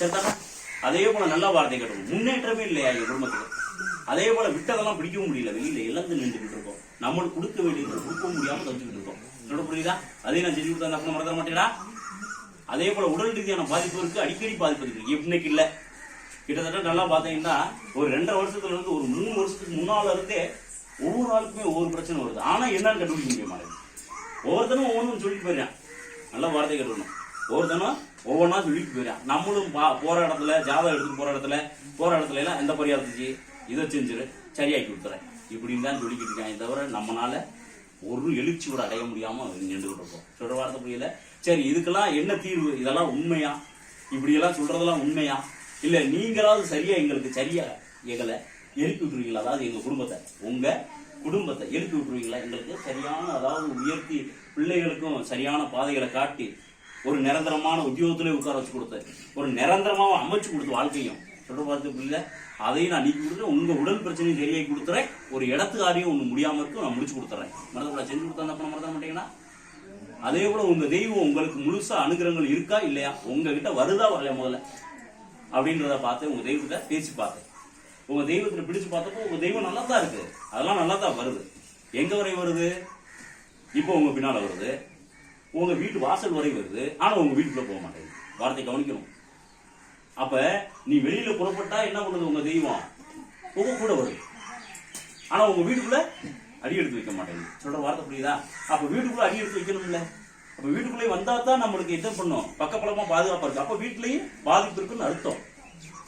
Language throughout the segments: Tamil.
சரிதானா அதே போல நல்ல வார்த்தை கேட்டோம். முன்னேற்றமே இல்லையா எங்க குடும்பத்துல? அதே போல விட்டதெல்லாம் பிடிக்கவும் முடியல. வெளியில இழந்து நின்றுகிட்டு இருக்கோம். நம்மளுக்கு கொடுக்க வேண்டியது கொடுக்க முடியாம தவிச்சுக்கிட்டு இருக்கோம். என்னோட புரியுதா? அதையும் நான் செஞ்சு கொடுத்தா அந்த மறந்துட மாட்டேடா. அதே போல உடல் ரீதியான பாதிப்பு இருக்கு அடிக்கடி பாதிப்பு இருக்கு. இன்னைக்கு இல்ல. கிட்டத்தட்ட நல்லா பாத்தீங்கன்னா ஒரு ரெண்டரை வருஷத்துல இருந்து ஒரு மூணு வருஷத்துக்கு முன்னால இருந்தே ஒவ்வொரு ஆளுக்குமே ஒவ்வொரு பிரச்சனை வருது. ஆனா என்னன்னு கண்டுபிடிக்க முடிய மாட்டேங்குது ஒவ்வொருத்தனும் ஒவ்வொன்றும் சொல்லிட்டு போயிடுறான். நல்ல வார்த்தை கட்டணும் ஒவ்வொருத்தனும் ஒவ்வொன்றா சொல்லிட்டு போயிடுறான் நம்மளும் பா- போற இடத்துல ஜாதகம் எடுத்துட்டு போற இடத்துல போற இடத்துல எல்லாம் எந்த பரியா இருந்துச்சு இதை செஞ்சிரு சரியாக்கி கொடுத்துறேன். இப்படின்னு தான் சொல்லிக்கிட்டு இருக்கேன். தவிர நம்மளால ஒரு எழுச்சி கூட அடைய முடியாம நின்றுகிட்டு இருக்கோம். சொல்ற வார்த்தை புரியல? சரி இதுக்கெல்லாம் என்ன தீர்வு? இதெல்லாம் உண்மையா? இப்படி எல்லாம் சொல்றதெல்லாம் உண்மையா? இல்ல நீங்களாவது சரியா எங்களுக்கு சரியா எங்களை எழுப்பி விட்டுருவீங்களா? அதாவது எங்க குடும்பத்தை. உங்க குடும்பத்தை எழுப்பி விட்டுருவீங்களா? எங்களுக்கு சரியான அதாவது உயர்த்தி பிள்ளைகளுக்கும் சரியான பாதைகளை காட்டி ஒரு நிரந்தரமான உத்தியோகத்திலே உட்கார வச்சு கொடுத்த ஒரு நிரந்தரமாக அமைச்சு கொடுத்த வாழ்க்கையும். சொல்ற பார்த்து பிள்ளை அதையும் நான் நீக்கி கொடுத்துறேன் உங்க உடல் பிரச்சனையும் சரியாகி கொடுத்துறேன். ஒரு இடத்துக்காரையும் ஒன்று முடியாம இருக்கும் நான் முடிச்சு கொடுத்துறேன். மறந்துடா செஞ்சு கொடுத்தா அப்புறம் மறந்த மாட்டீங்கன்னா அதே போல உங்க தெய்வம் உங்களுக்கு முழுசா அனுகிரகங்கள் இருக்கா இல்லையா? உங்ககிட்ட வருதா வரலையா முதல்ல? அப்படின்றத பார்த்து உங்க தெய்வத்தை பேசி பார்த்தேன். உங்க தெய்வத்தில் பிடிச்சு பார்த்தப்போ உங்க தெய்வம் நல்லா தான் இருக்கு. அதெல்லாம் நல்லா தான் வருது. எங்க வரை வருது? இப்போ உங்க பின்னால வருது. உங்க வீட்டு வாசல் வரை வருது ஆனா உங்க வீட்டுக்குள்ள போக மாட்டேங்குது. வார்த்தை கவனிக்கணும். அப்ப நீ வெளியில புறப்பட்டா என்ன பண்ணுது உங்க தெய்வம்? உங்க கூட வருது. ஆனா உங்க வீட்டுக்குள்ள அடி எடுத்து வைக்க மாட்டேங்குது. சொல்ற வார்த்தை புரியுதா? அப்ப வீட்டுக்குள்ள அடி எடுத்து வைக்கணும்ல. அப்ப வீட்டுக்குள்ளே வந்தா தான் நம்மளுக்கு இது பண்ணும்? பக்கபலமா பாதுகாப்பாக இருக்கு அப்ப வீட்லேயும் பாதிப்பு இருக்குன்னு அர்த்தம்.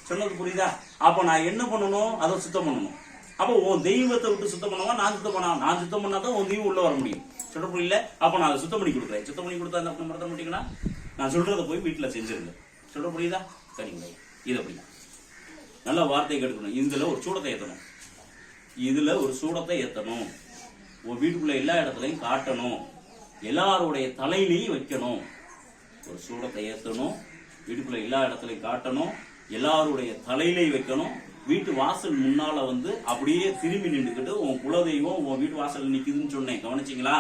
சொன்னது புரியுதா? அப்ப நான் என்ன பண்ணணும்? அதை சுத்தம் பண்ணணும். அப்போ உன் தெய்வத்தை விட்டு சுத்தம் பண்ணுவா? நான் சுத்தம் பண்ணா நான் சுத்தம் பண்ணா தான் உன் தெய்வம் உள்ள வர முடியும். சுட புரியல அப்ப நான் அதை சுத்தம் பண்ணி கொடுக்குறேன். சுத்தம் பண்ணி கொடுத்தா அந்த மரத்தை மறந்துட மாட்டீங்கன்னா நான் சொல்றதை போய் வீட்டில் செஞ்சிருங்க. சொல்ல புரியுதா சரிங்க இது அப்படிங்க நல்ல வார்த்தை கெடுக்கணும் இதுல ஒரு சூடத்தை ஏற்றணும் இதுல ஒரு சூடத்தை ஏற்றணும் உன் வீட்டுக்குள்ள எல்லா இடத்துலையும் காட்டணும். எல்லாருடைய தலையிலையும் வைக்கணும். ஒரு சூடத்தை ஏற்றணும் வீட்டுக்குள்ள எல்லா இடத்துலையும் காட்டணும். எல்லாருடைய தலையிலே வைக்கணும். வீட்டு வாசல் முன்னால வந்து அப்படியே திரும்பி நின்றுக்கிட்டு உன் குலதெய்வம் உன் வீட்டு வாசல் நிற்குதுன்னு சொன்னேன். கவனிச்சிங்களா?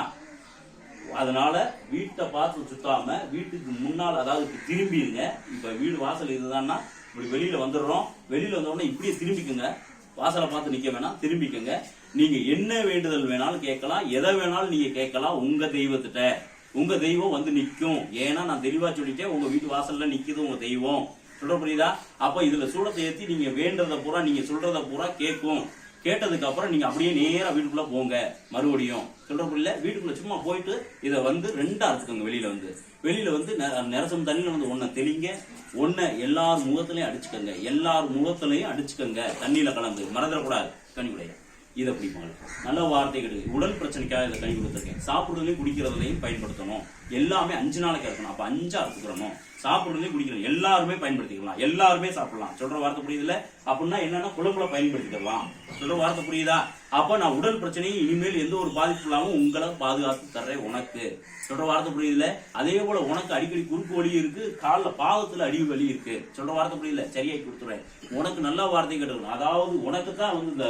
அதனால வீட்டை பார்த்து சுத்தாம வீட்டுக்கு முன்னால் அதாவது இப்படி திரும்பிடுங்க இப்ப வீடு வாசல் இதுதான்னா இப்படி வெளியில வந்துடுறோம். வெளியில வந்தோடனே இப்படியே திரும்பிக்குங்க. வாசலை பார்த்து நிக்க வேணாம் திரும்பிக்கங்க. நீங்க என்ன வேண்டுதல் வேணாலும் கேட்கலாம். எதை வேணாலும் நீங்க கேட்கலாம். உங்க தெய்வத்திட்ட. உங்க தெய்வம் வந்து நிற்கும் ஏன்னா நான் தெளிவா சொல்லிட்டேன் உங்க வீட்டு வாசல்ல நிக்குது உங்க தெய்வம். சொல்ற புரியுதா? அப்ப இதுல சூடத்தை ஏத்தி நீங்க வேண்டத பூரா நீங்க சொல்றத பூரா கேட்கும். கேட்டதுக்கு அப்புறம் நீங்க அப்படியே நேரா வீட்டுக்குள்ள போங்க மறுபடியும். சொல்ற புரியல? வீட்டுக்குள்ள சும்மா போயிட்டு இதை வந்து ரெண்டா அறுத்துக்கோங்க வெளியில வந்து. வெளியில வந்து நெ- நிரசம் தண்ணியில வந்து ஒன்ன தெளிங்க ஒன்ன எல்லார் முகத்திலையும் அடிச்சுக்கோங்க. எல்லார் முகத்திலையும் அடிச்சுக்கோங்க. தண்ணியில கலந்து. மறந்துடக்கூடாது. கனிவுடைய இதை பிடிப்பாங்க நல்ல வார்த்தை கிடையாது உடல் பிரச்சனைக்காக இதை கை கொடுத்துருக்கேன். சாப்பிடுறதுலையும் குடிக்கிறதுலையும் பயன்படுத்தணும். எல்லாமே அஞ்சு நாளைக்கு இருக்கணும். அப்ப அஞ்சா எடுத்துக்கிறணும் சாப்பிடுறதுலையும் குடிக்கிறோம் எல்லாருமே பயன்படுத்திக்கலாம். எல்லாருமே சாப்பிடலாம். சொல்ற வார்த்தை புரியுதுல அப்படின்னா என்னன்னா குழம்புல பயன்படுத்திக்கலாம். சொல்ற வார்த்தை புரியுதா? அப்போ நான் உடல் பிரச்சனையும் இனிமேல் எந்த ஒரு பாதிப்பு இல்லாமல் உங்களை பாதுகாத்து தர்றேன் உனக்கு. சொல்ற வார்த்தை புரியுதுல அதே போல உனக்கு அடிக்கடி குறுக்கு வலி இருக்கு காலில் பாதத்துல அடி வலி இருக்கு. சொல்ற வார்த்தை புரியல சரியாக்கி கொடுத்துறேன் உனக்கு நல்ல வார்த்தை கேட்டுக்கணும் அதாவது உனக்கு தான் வந்து இந்த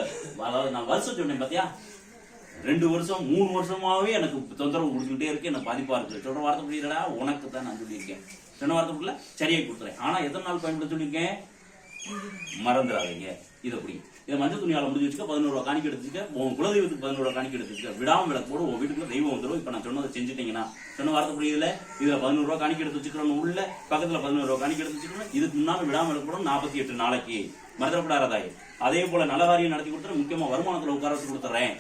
அதாவது நான் வருஷம் சொன்னேன் பாத்தியா? ரெண்டு வருஷம் மூணு வருஷமாவே எனக்கு தொந்தரவு கொடுத்துக்கிட்டே இருக்கு எனக்கு பாதிப்பா இருக்கு. சொல்ற வார்த்தை புரியலடா உனக்கு தான் நான் சொல்லியிருக்கேன். சொன்ன வார்த்தை புரியல? சரியாக்கி கொடுத்துறேன். ஆனா எத்தனை நாள் பயன்படுத்த சொல்லியிருக்கேன்? மறந்துடாதீங்க இது அப்படி இதை மஞ்சள் துணியால முடிஞ்சு வச்சுக்க பதினோரு ரூபா காணிக்க எடுத்துக்க உன் குலதெய்வத்துக்கு பதினோரு ரூபா காணிக்க எடுத்துக்க விடாம விளக்கோட உன் வீட்டுக்குள்ள தெய்வம் வந்துடும் இப்ப நான் சொன்னதை செஞ்சுட்டீங்கன்னா சொன்ன வார்த்தை புரியுதுல இதுல பதினோரு ரூபா காணிக்க எடுத்து வச்சுக்கிறோம் உள்ள பக்கத்துல பதினோரு ரூபா காணிக்க எடுத்து வச்சுக்கணும் இதுக்கு முன்னாலும் விடாம விளக்கு நாற்பத்தி எட்டு நாளைக்கு. மறந்துடக்கூடாதாய் அதே. போல நல்ல காரியம் நடத்தி கொடுத்துறேன் முக்கியமா வருமானத்துல உட்கார வச்சு கொடுத்துறேன்.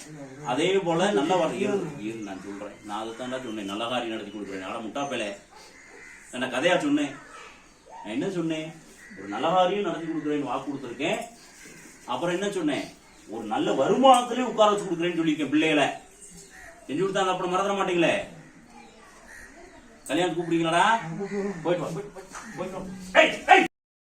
அதே போல நல்ல வார்த்தை நான் சொல்றேன். நான் அதுதான் சொன்னேன். நல்ல காரியம் நடத்தி கொடுக்குறேன். ஆனா முட்டாப்பேல. என்ன கதையா சொன்னேன்? நான் என்ன சொன்னேன்? ஒரு நல்ல காரியம் நடத்தி கொடுக்குறேன்னு வாக்கு கொடுத்துருக்கேன். அப்புறம் என்ன சொன்னேன்? ஒரு நல்ல வருமானத்திலே உட்கார வச்சு கொடுக்குறேன்னு சொல்லியிருக்கேன் பிள்ளைகளை. செஞ்சு கொடுத்தாங்க அப்புறம் மறந்துட மாட்டீங்களே? கல்யாணம் கூப்பிடுங்களா போயிட்டு வா போயிட்டு